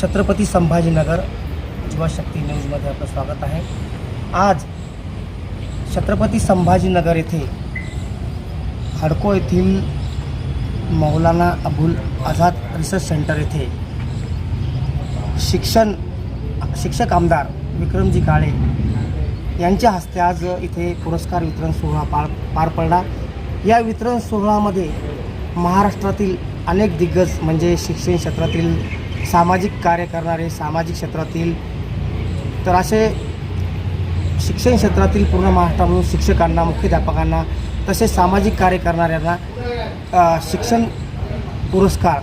छत्रपती संभाजीनगर युवाशक्ती न्यूजमध्ये आपलं स्वागत आहे. आज छत्रपती संभाजीनगर येथे हडको येथील मौलाना अबुल आझाद रिसर्च सेंटर येथे शिक्षण शिक्षक आमदार विक्रमजी काळे यांच्या हस्ते आज इथे पुरस्कार वितरण सोहळा पार पार पडला. या वितरण सोहळामध्ये महाराष्ट्रातील अनेक दिग्गज म्हणजे शिक्षण क्षेत्रातील सामाजिक कार्य करणारे सामाजिक क्षेत्रातील तर असे शिक्षण क्षेत्रातील पूर्ण महाराष्ट्रामधून शिक्षकांना मुख्याध्यापकांना तसेच सामाजिक कार्य करणाऱ्यांना शिक्षण पुरस्कार.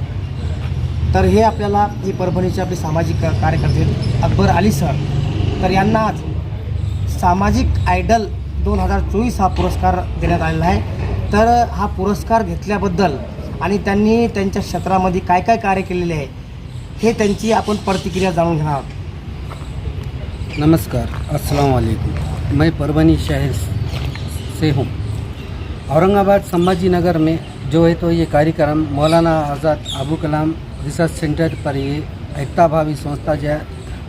तर हे आपल्याला ही परभणीचे आपले सामाजिक कार्यकर्ते अकबर अली सर तर यांना आज सामाजिक आयडल दोन हजार चोवीस हा पुरस्कार देण्यात आलेला आहे. तर हा पुरस्कार घेतल्याबद्दल आणि त्यांनी त्यांच्या क्षेत्रामध्ये काय काय कार्य केलेले आहे हे त्यांची आपण प्रतिक्रिया जाणून घेणार आहोत. नमस्कार अस्सलाम वालेकुम मैं परभनी शहर से हूँ। औरंगाबाद संभाजी नगर में जो है तो ये कार्यक्रम मौलाना आज़ाद अबू कलाम रिसर्च सेंटर पर ये एकताभावी भावी संस्थाच्या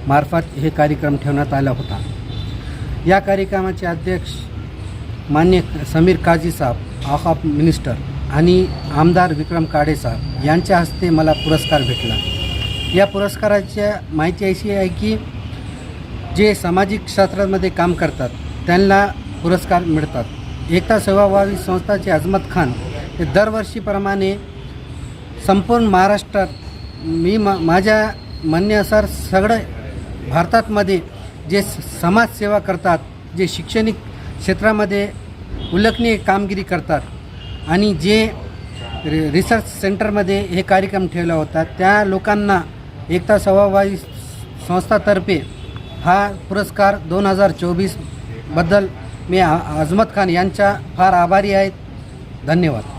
मार्फत हे कार्यक्रम ठेवण्यात आला होता। या कार्यक्रमाचे अध्यक्ष मान्य समीर काजी साहेब ऑफ ऑफ मिनिस्टर आणि आमदार विक्रम काडे साहेब यांच्या हस्ते मला पुरस्कार भेटला। या पुरस्काराच्या माहिती अशी आहे की जे सामाजिक क्षेत्रामध्ये काम करतात त्यांना पुरस्कार मिळतात. एकता सेवाभावी संस्थाचे अजमत खान हे दरवर्षीप्रमाणे संपूर्ण महाराष्ट्रात मी मा माझ्या म्हणण्यानुसार सगळं भारतातमध्ये जे स- समाजसेवा करतात जे शैक्षणिक क्षेत्रामध्ये उल्लेखनीय कामगिरी करतात आणि जे रि रिसर्च सेंटरमध्ये हे कार्यक्रम ठेवला होता त्या लोकांना एकता सेवाभावी संस्थातर्फे हा पुरस्कार दोन हजार चोवीसबद्दल मी अजमत खान यांच्या फार आभारी आहेत. धन्यवाद.